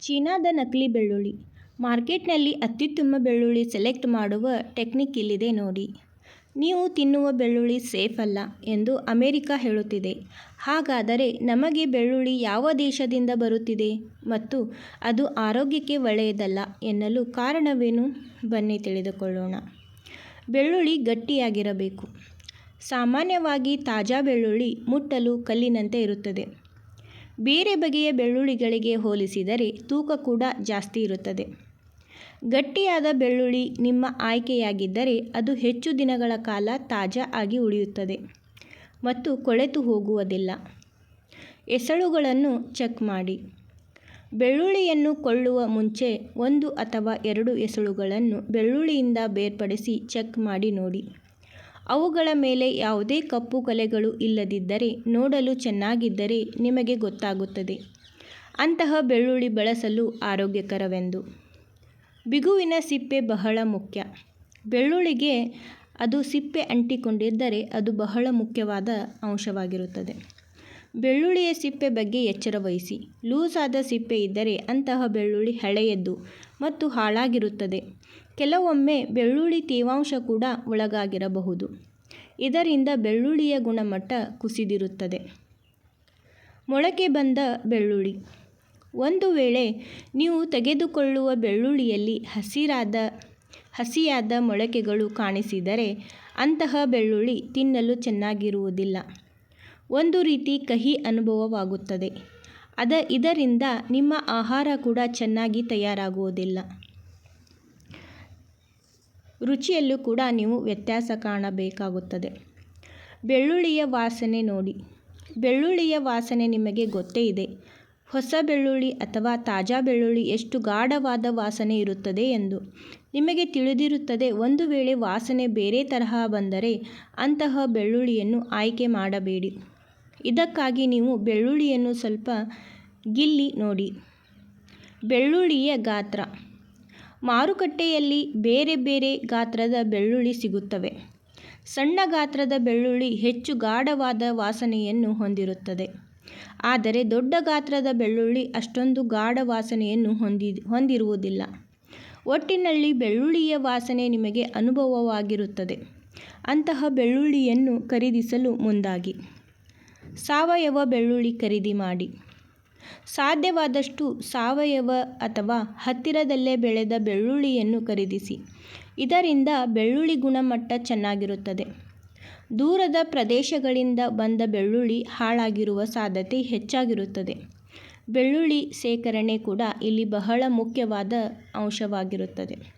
ಚೀನಾದ ನಕಲಿ ಬೆಳ್ಳುಳ್ಳಿ. ಮಾರ್ಕೆಟ್ನಲ್ಲಿ ಅತ್ಯುತ್ತಮ ಬೆಳ್ಳುಳ್ಳಿ ಸೆಲೆಕ್ಟ್ ಮಾಡುವ ಟೆಕ್ನಿಕ್ ಇಲ್ಲಿದೆ ನೋಡಿ. ನೀವು ತಿನ್ನುವ ಬೆಳ್ಳುಳ್ಳಿ ಸೇಫ್ ಅಲ್ಲ ಎಂದು ಅಮೆರಿಕ ಹೇಳುತ್ತಿದೆ. ಹಾಗಾದರೆ ನಮಗೆ ಬೆಳ್ಳುಳ್ಳಿ ಯಾವ ದೇಶದಿಂದ ಬರುತ್ತಿದೆ ಮತ್ತು ಅದು ಆರೋಗ್ಯಕ್ಕೆ ಒಳ್ಳೆಯದಲ್ಲ ಎನ್ನಲು ಕಾರಣವೇನು? ಬನ್ನಿ ತಿಳಿದುಕೊಳ್ಳೋಣ. ಬೆಳ್ಳುಳ್ಳಿ ಗಟ್ಟಿಯಾಗಿರಬೇಕು. ಸಾಮಾನ್ಯವಾಗಿ ತಾಜಾ ಬೆಳ್ಳುಳ್ಳಿ ಮುಟ್ಟಲು ಕಲ್ಲಿನಂತೆ ಇರುತ್ತದೆ. ಬೇರೆ ಬಗೆಯ ಬೆಳ್ಳುಳ್ಳಿಗಳಿಗೆ ಹೋಲಿಸಿದರೆ ತೂಕ ಕೂಡ ಜಾಸ್ತಿ ಇರುತ್ತದೆ. ಗಟ್ಟಿಯಾದ ಬೆಳ್ಳುಳ್ಳಿ ನಿಮ್ಮ ಆಯ್ಕೆಯಾಗಿದ್ದರೆ ಅದು ಹೆಚ್ಚು ದಿನಗಳ ಕಾಲ ತಾಜಾ ಆಗಿ ಉಳಿಯುತ್ತದೆ ಮತ್ತು ಕೊಳೆತು ಹೋಗುವುದಿಲ್ಲ. ಎಸಳುಗಳನ್ನು ಚೆಕ್ ಮಾಡಿ. ಬೆಳ್ಳುಳ್ಳಿಯನ್ನು ಕೊಳ್ಳುವ ಮುಂಚೆ ಒಂದು ಅಥವಾ ಎರಡು ಎಸಳುಗಳನ್ನು ಬೆಳ್ಳುಳ್ಳಿಯಿಂದ ಬೇರ್ಪಡಿಸಿ ಚೆಕ್ ಮಾಡಿ ನೋಡಿ. ಅವುಗಳ ಮೇಲೆ ಯಾವುದೇ ಕಪ್ಪು ಕಲೆಗಳು ಇಲ್ಲದಿದ್ದರೆ ನೋಡಲು ಚೆನ್ನಾಗಿದ್ದರೆ ನಿಮಗೆ ಗೊತ್ತಾಗುತ್ತದೆ. ಅಂತಹ ಬೆಳ್ಳುಳ್ಳಿ ಬಳಸಲು ಆರೋಗ್ಯಕರವೆಂದು. ಬಿಗುವಿನ ಸಿಪ್ಪೆ ಬಹಳ ಮುಖ್ಯ. ಬೆಳ್ಳುಳ್ಳಿಗೆ ಅದು ಸಿಪ್ಪೆ ಅಂಟಿಕೊಂಡಿದ್ದರೆ ಅದು ಬಹಳ ಮುಖ್ಯವಾದ ಅಂಶವಾಗಿರುತ್ತದೆ. ಬೆಳ್ಳುಳ್ಳಿಯ ಸಿಪ್ಪೆ ಬಗ್ಗೆ ಎಚ್ಚರ ವಹಿಸಿ. ಲೂಸ್ ಆದ ಸಿಪ್ಪೆ ಇದ್ದರೆ ಅಂತಹ ಬೆಳ್ಳುಳ್ಳಿ ಹಳೆಯದ್ದು ಮತ್ತು ಹಾಳಾಗಿರುತ್ತದೆ. ಕೆಲವೊಮ್ಮೆ ಬೆಳ್ಳುಳ್ಳಿ ತೇವಾಂಶ ಕೂಡ ಒಳಗಾಗಿರಬಹುದು. ಇದರಿಂದ ಬೆಳ್ಳುಳ್ಳಿಯ ಗುಣಮಟ್ಟ ಕುಸಿದಿರುತ್ತದೆ. ಮೊಳಕೆ ಬಂದ ಬೆಳ್ಳುಳ್ಳಿ. ಒಂದು ವೇಳೆ ನೀವು ತೆಗೆದುಕೊಳ್ಳುವ ಬೆಳ್ಳುಳ್ಳಿಯಲ್ಲಿ ಹಸಿರಾದ, ಹಸಿಯಾದ ಮೊಳಕೆಗಳು ಕಾಣಿಸಿದರೆ ಅಂತಹ ಬೆಳ್ಳುಳ್ಳಿ ತಿನ್ನಲು ಚೆನ್ನಾಗಿರುವುದಿಲ್ಲ. ಒಂದು ರೀತಿ ಕಹಿ ಅನುಭವವಾಗುತ್ತದೆ. ಅದ ಇದರಿಂದ ನಿಮ್ಮ ಆಹಾರ ಕೂಡ ಚೆನ್ನಾಗಿ ತಯಾರಾಗುವುದಿಲ್ಲ. ರುಚಿಯಲ್ಲೂ ಕೂಡ ನೀವು ವ್ಯತ್ಯಾಸ ಕಾಣಬೇಕಾಗುತ್ತದೆ. ಬೆಳ್ಳುಳ್ಳಿಯ ವಾಸನೆ ನೋಡಿ. ಬೆಳ್ಳುಳ್ಳಿಯ ವಾಸನೆ ನಿಮಗೆ ಗೊತ್ತೇ ಇದೆ. ಹೊಸ ಬೆಳ್ಳುಳ್ಳಿ ಅಥವಾ ತಾಜಾ ಬೆಳ್ಳುಳ್ಳಿ ಎಷ್ಟು ಗಾಢವಾದ ವಾಸನೆ ಇರುತ್ತದೆ ಎಂದು. ನಿಮಗೆ ತಿಳಿದಿರುತ್ತದೆ ಒಂದು ವೇಳೆ ವಾಸನೆ ಬೇರೆ ತರಹ ಬಂದರೆ ಅಂತಹ ಬೆಳ್ಳುಳ್ಳಿಯನ್ನು ಆಯ್ಕೆ ಮಾಡಬೇಡಿ. ಇದಕ್ಕಾಗಿ ನೀವು ಬೆಳ್ಳುಳ್ಳಿಯನ್ನು ಸ್ವಲ್ಪ ಗಿಲ್ಲಿ ನೋಡಿ. ಬೆಳ್ಳುಳ್ಳಿಯ ಗಾತ್ರ. ಮಾರುಕಟ್ಟೆಯಲ್ಲಿ ಬೇರೆ ಬೇರೆ ಗಾತ್ರದ ಬೆಳ್ಳುಳ್ಳಿ ಸಿಗುತ್ತವೆ. ಸಣ್ಣ ಗಾತ್ರದ ಬೆಳ್ಳುಳ್ಳಿ ಹೆಚ್ಚು ಗಾಢವಾದ ವಾಸನೆಯನ್ನು ಹೊಂದಿರುತ್ತದೆ. ಆದರೆ ದೊಡ್ಡ ಗಾತ್ರದ ಬೆಳ್ಳುಳ್ಳಿ ಅಷ್ಟೊಂದು ಗಾಢ ವಾಸನೆಯನ್ನು ಹೊಂದಿ, ಹೊಂದಿರುವುದಿಲ್ಲ. ಒಟ್ಟಿನಲ್ಲಿ ಬೆಳ್ಳುಳ್ಳಿಯ ವಾಸನೆ ನಿಮಗೆ ಅನುಭವವಾಗಿರುತ್ತದೆ. ಅಂತಹ ಬೆಳ್ಳುಳ್ಳಿಯನ್ನು ಖರೀದಿಸಲು ಮುಂದಾಗಿ. ಸಾವಯವ ಬೆಳ್ಳುಳ್ಳಿ ಖರೀದಿ ಮಾಡಿ. ಸಾಧ್ಯವಾದಷ್ಟು ಸಾವಯವ ಅಥವಾ ಹತ್ತಿರದಲ್ಲೇ ಬೆಳೆದ ಬೆಳ್ಳುಳ್ಳಿಯನ್ನು ಖರೀದಿಸಿ. ಇದರಿಂದ ಬೆಳ್ಳುಳ್ಳಿ ಗುಣಮಟ್ಟ ಚೆನ್ನಾಗಿರುತ್ತದೆ. ದೂರದ ಪ್ರದೇಶಗಳಿಂದ ಬಂದ ಬೆಳ್ಳುಳ್ಳಿ ಹಾಳಾಗಿರುವ ಸಾಧ್ಯತೆ ಹೆಚ್ಚಾಗಿರುತ್ತದೆ. ಬೆಳ್ಳುಳ್ಳಿ ಶೇಖರಣೆ ಕೂಡ ಇಲ್ಲಿ ಬಹಳ ಮುಖ್ಯವಾದ ಅಂಶವಾಗಿರುತ್ತದೆ.